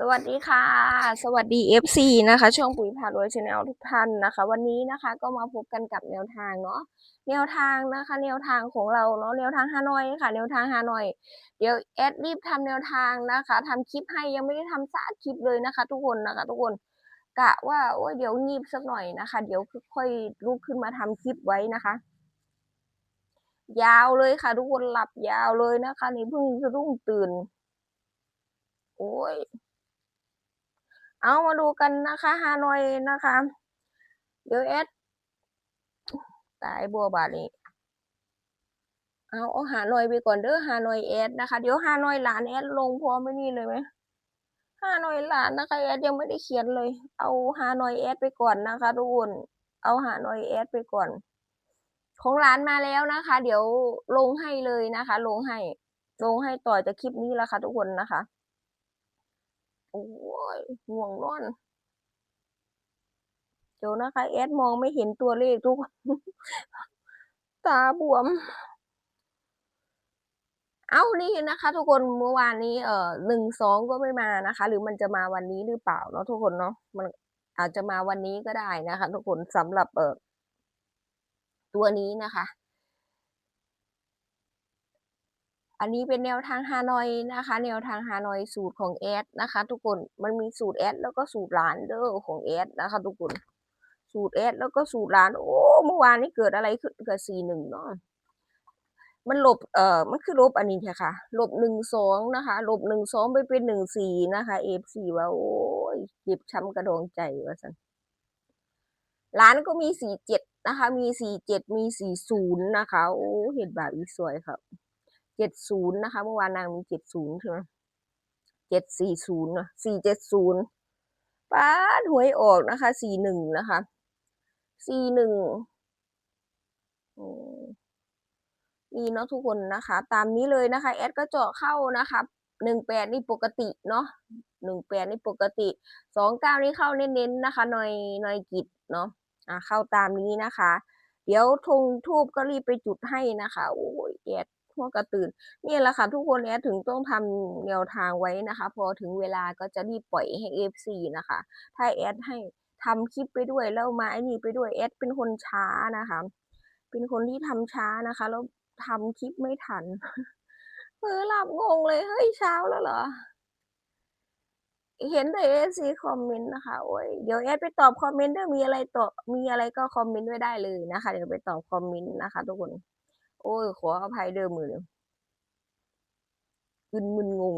สวัสดีค่ะ สวัสดี FC นะคะ ช่องปุ๋ยพารวยชาแนลทุกท่านนะคะ วันนี้นะคะก็มาพบกันกับแนวทางเนาะแนวทางนะคะ แนวทางของเราเนาะแนวทางฮานอยค่ะ แนวทางฮานอย เดี๋ยวแอดรีบทำแนวทางนะคะทำคลิปให้ยังไม่ได้ทำสักคลิปเลยนะคะ ทุกคนนะคะ ทุกคนกะว่าโอ้ยเดี๋ยวงีบสักหน่อยนะคะ เดี๋ยวค่อยลุกขึ้นมาทำคลิปไว้นะคะ ยาวเลยค่ะ ทุกคนหลับยาวเลยนะคะ นี่เพิ่งสะดุ้งตื่น โอ้ย เอามาดูกันนะคะฮานอยนะคะเดี๋ยวแอดตายบัวบาทนี้เอาเอาฮานอยไปก่อนเด้อฮานอยแอดนะคะ เดี๋ยวฮานอยหลานแอดลงพร้อมไม่นี่เลยไหมฮานอยหลานนะคะแอดยังไม่ได้เขียนเลย เอาฮานอยแอดไปก่อนนะคะทุกคนเอาฮานอยแอดไปก่อน ของร้านมาแล้วนะคะ เดี๋ยวลงให้เลยนะคะ ลงให้ ลงให้ต่อจากคลิปนี้แล้วค่ะทุกคนนะคะ ยง่วงนอนเดี๋ยวนะคะ แอดมองไม่เห็นตัวเลขทุกคนตาบวม เอานี่นะคะ ทุกคนเมื่อวานนี้ เอ่อหนึ่งสองก็ไม่มานะคะ หรือมันจะมาวันนี้หรือเปล่าเนาะทุกคนเนาะมันอาจจะมาวันนี้ก็ได้นะคะ ทุกคนสำหรับเอ่อตัวนี้นะคะ อันนี้เป็นแนวทางฮานอยนะคะ แนวทางฮานอยสูตรของแอดนะคะ ทุกคนมันมีสูตรแอดแล้วก็สูตรหลานเด้อของแอดนะคะ ทุกคนสูตรแอดแล้วก็สูตรหลานโอ้เมื่อวานนี้เกิดอะไรขึ้นเกับสี่หนึ่งเนาะมันลบเอ่อมันคือลบอันนี้ค่ะลบหนึ่งสองนะคะลบหนึ่งสองไปเป็นหนึ่งสี่นะคะเอฟซีว่าโอ้ยเจ็บช้ำกระดองใจว่าสันร้านก็มีสี่เจ็ดนะคะ มีสี่เจ็ดมีสี่ศูนย์นะคะ โอ้เห็นแบบอีสวยครับ เจ็ดศูนย์นะคะ เมื่อวานนางมีเจ็ดศูนย์ใช่ไหมเจ็ดสี่ศูนย์สี่เจ็ดศูนย์ป้าหวยออกนะคะสี่หนึ่งนะคะสี่หนึ่งนี่เนาะทุกคนนะคะ ตามนี้เลยนะคะแอดก็เจาะเข้านะคะหนึ่งแปดนี่ปกติเนาะหนึ่งแปดนี่ปกติสองเก้านี่เข้าเน้นๆนะคะหน่อยหน่อยกิจเนาะอ่าเข้าตามนี้นะคะ เดี๋ยวธงทูบก็รีบไปจุดให้นะคะ โอ้ยแอด หัวกระตื่นนี่แหละค่ะทุกคนแอดถึงต้องทำแนวทางไว้นะคะ พอถึงเวลาก็จะรีบปล่อยให้เอฟซีนะคะ ถ้าแอดให้ทำคลิปไปด้วยแล้วมาไอ้นี่ไปด้วยแอดเป็นคนช้านะคะ เป็นคนที่ทำช้านะคะ แล้วทำคลิปไม่ทันเออหลับงงเลยเฮ้ยเช้าแล้วเหรอเห็นแต่เอซีคอมเมนต์นะคะโอ้ยเดี๋ยวแอดไปตอบคอมเมนต์ด้วยมีอะไรตอบมีอะไรก็คอมเมนต์ไว้ได้เลยนะคะ เดี๋ยวไปตอบคอมเมนต์นะคะทุกคน โอ้ยขออภัยเดิมมือเลยมึนมึนงง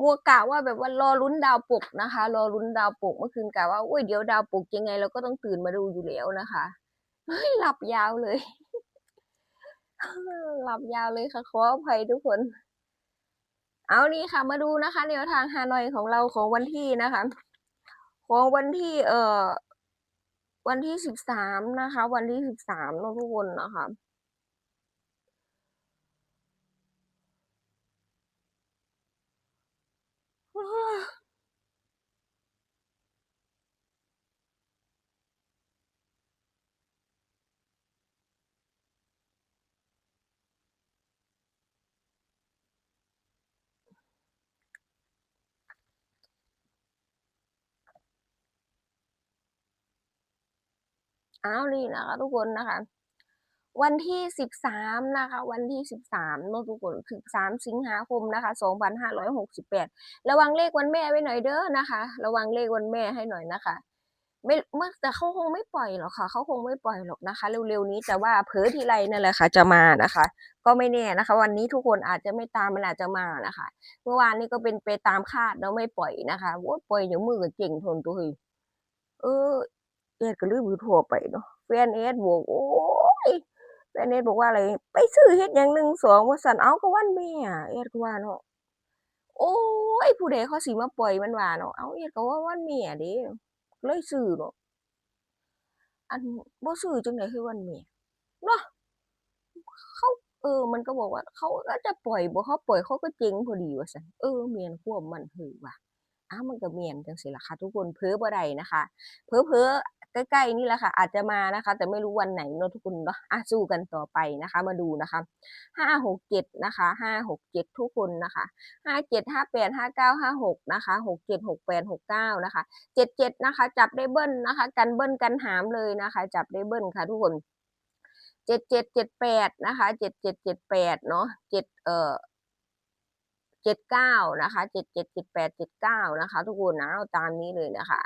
มัวกะว่าแบบว่ารอลุ้นดาวปกนะคะ รอลุ้นดาวปกเมื่อคืนกะว่าโอ้ยเดี๋ยวดาวปกยังไง เราก็ต้องตื่นมาดูอยู่แล้วนะคะเฮ้ยหลับยาวเลย หลับยาวเลยค่ะขออภัยทุกคน เอานี่ค่ะ มาดูนะคะแนวทางฮานอยของเราของวันที่นะคะ ของวันที่ เอ่อวันที่สิบสามนะคะ วันที่สิบสามเนาะทุกคนนะคะ อ้าวนี่นะคะทุกคนนะคะ วันที่สิบสามนะคะ วันที่สิบสามเนาะทุกคนสิบสามสิงหาคมนะคะสองพันห้าร้อยหกสิบแปดระวังเลขวันแม่ไว้หน่อยเด้อนะคะ ระวังเลขวันแม่ให้หน่อยนะคะ ไม่เมื่อแต่เขาคงไม่ปล่อยหรอกค่ะ เขาคงไม่ปล่อยหรอกนะคะ เร็วๆนี้แต่ว่าเผลอทีไรนั่นแหละค่ะ จะมานะคะ ก็ไม่แน่นะคะ วันนี้ทุกคนอาจจะไม่ตามมันอาจจะมานะคะ เมื่อวานนี้ก็เป็นไปตามคาดแล้วไม่ปล่อยนะคะว่าปล่อยเดี๋ยวมือก็เก่งทนตัวเฮ้ยเออเอ็ดก็ลืมมือทั่วไปเนาะแฟนเอ็ดบอกโอ้ย แฟนเอ็ดบอกว่าอะไร ไปซื้อเฮ็ดอย่างหนึ่งสองว่าสันเอาก็วันแม่เอ็ดก็ว่าเนาะโอ้ยผู้ใดเขาสิมาปล่อยมันว่าเนาะเอาเอ็ดก็ว่าวันแม่เด้เลยซื้อเนาะอันบ่ซื้อจังได๋คือวันแม่เนาะเขาเออ มันก็บอกว่า เขาก็จะปล่อยบ่เขาปล่อยเขาก็เจ๊งพอดีว่าซั่นเออแม่นความมันเฮ้ยว่ะอ้าวมันก็เมียนจังสิล่ะค่ะ ทุกคนเพ้อบ่ได้นะคะ เพ้อเพ้อ ใกล้ๆนี่แหละค่ะ อาจจะมานะคะ แต่ไม่รู้วันไหนเนาะทุกคนเนาะอะสู้กันต่อไปนะคะ มาดูนะคะห้าหกเจ็ดนะคะห้าหกเจ็ดทุกคนนะคะห้าเจ็ดห้าแปดห้าเก้าห้าหกนะคะหกเจ็ดหกแปดหกเก้านะคะเจ็ดเจ็ดนะคะ จับได้เบิ้ลนะคะ กันเบิ้ลกันหามเลยนะคะ จับได้เบิ้ลค่ะทุกคนเจ็ดเจ็ดเจ็ดแปดนะคะเจ็ดเจ็ดเจ็ดแปดเนาะเจ็ดเอ่อเจ็ดเก้านะคะเจ็ดเจ็ดเจ็ดแปดเจ็ดเก้านะคะ ทุกคนนะเอาตามนี้เลยนะคะ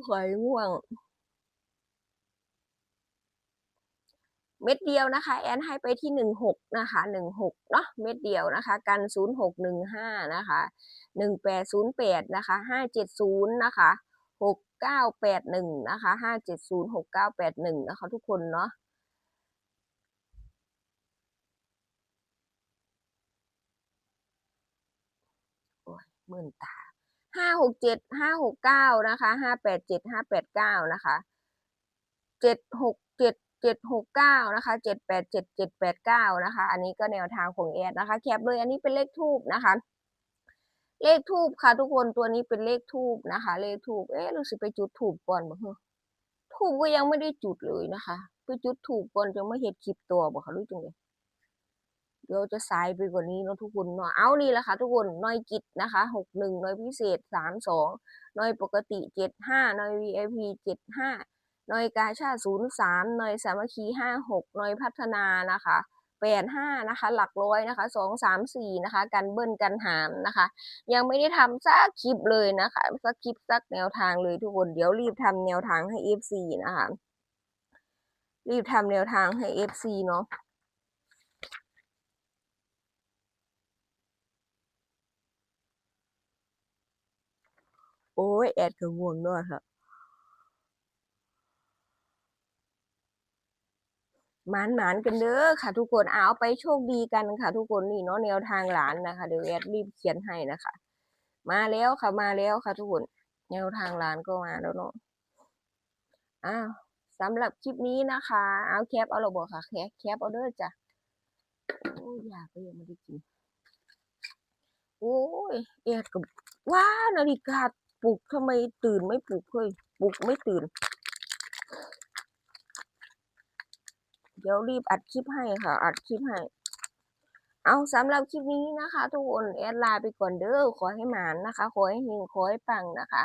อ้าวหอยง่วง เม็ดเดียวนะคะ แอนให้ไปที่หนึ่งหกนะคะหนึ่งหกเนาะเม็ดเดียวนะคะ กันศูนย์หกหนึ่งห้านะคะหนึ่งแปดศูนย์แปดนะคะห้าเจ็ดศูนย์นะคะหกเก้าแปดหนึ่งนะคะห้าเจ็ดศูนย์หกเก้าแปดหนึ่งนะคะ ทุกคนเนาะหมื่นตา ห้าหกเจ็ดห้าหกเก้านะคะห้าแปดเจ็ดห้าแปดเก้านะคะเจ็ดหกเจ็ดเจ็ดหกเก้านะคะเจ็ดแปดเจ็ดเจ็ดแปดเก้านะคะ อันนี้ก็แนวทางของแอดนะคะ แคปเลยอันนี้เป็นเลขทูบนะคะ เลขทูบค่ะทุกคนตัวนี้เป็นเลขทูบนะคะ เลขทูบเอ๊ะรู้สึกไปจุดทูบก่อนบ่ฮะทูบก็ยังไม่ได้จุดเลยนะคะ ไปจุดทูบก่อนจะไม่เห็นคลิปตัวบ่คะรู้จังเลย ดี๋ยวจะสายไปกว่านี้เนาะทุกคนเนาะเอานี่แหละค่ะทุกคนหน่อยกิจนะคะหกหนึ่งหน่อยพิเศษสามสองหน่อยปกติเจ็ดห้าหน่อย VIP เจ็ดห้าหน่อยกาชาติศูนย์สามหน่อยสามัคคีห้าหกหน่อยพัฒนานะคะแปดห้านะคะ หลักร้อยนะคะสองสามสี่นะคะกันเบิ้ลกันหามนะคะ ยังไม่ได้ทำสักคลิปเลยนะคะสักคลิปสักแนวทางเลยทุกคนเดี๋ยวรีบทำแนวทางให้ FC นะคะรีบทำแนวทางให้ FC เนาะ อ้ยแอดก็ง่วงด้วยค่ะหมานหมานกันเด้อค่ะ ทุกคนเอาไปโชคดีกันค่ะ ทุกคนนี่เนาะแนวทางหลานนะคะเดี๋ยวแอดรีบเขียนให้นะคะ มาแล้วค่ะมาแล้วค่ะ ทุกคนแนวทางหลานก็มาแล้วเนาะอ้าวสำหรับคลิปนี้นะคะ เอาแคปเอาเราบอกค่ะแคปแคปเอาเด้อจ้ะโอ้ยอยากก็ยังไม่ได้กินโอ้ยแอดกับว้านาฬิกา ปลุกทำไมตื่นไม่ปลุกเฮ้ยปลุกไม่ตื่น เดี๋ยวรีบอัดคลิปให้ค่ะ อัดคลิปให้ เอาสำหรับคลิปนี้นะคะ ทุกคนแอดลาไปก่อนเด้อขอให้หมานนะคะ ขอให้เฮงขอให้ปังนะคะ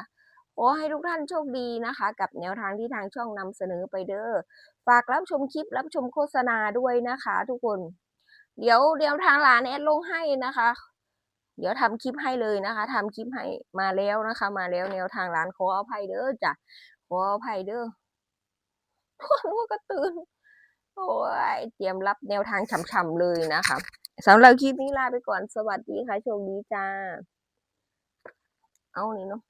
ขอให้ทุกท่านโชคดีนะคะ กับแนวทางที่ทางช่องนำเสนอไปเด้อฝากรับชมคลิปรับชมโฆษณาด้วยนะคะ ทุกคน เดี๋ยวเดี๋ยวทางร้านแอดลงให้นะคะ เดี๋ยวทำคลิปให้เลยนะคะทำคลิปให้มาแล้วนะคะ มาแล้วแนวทางร้านขออภัยเด้อจ้ะขออภัยเด้อทุกคนก็ตื่นโอ้ยเตรียมรับแนวทางฉ่ำๆเลยนะคะสำหรับคลิปนี้ลาไปก่อนสวัสดีค่ะโชคดีจ้า เอานี่เนาะ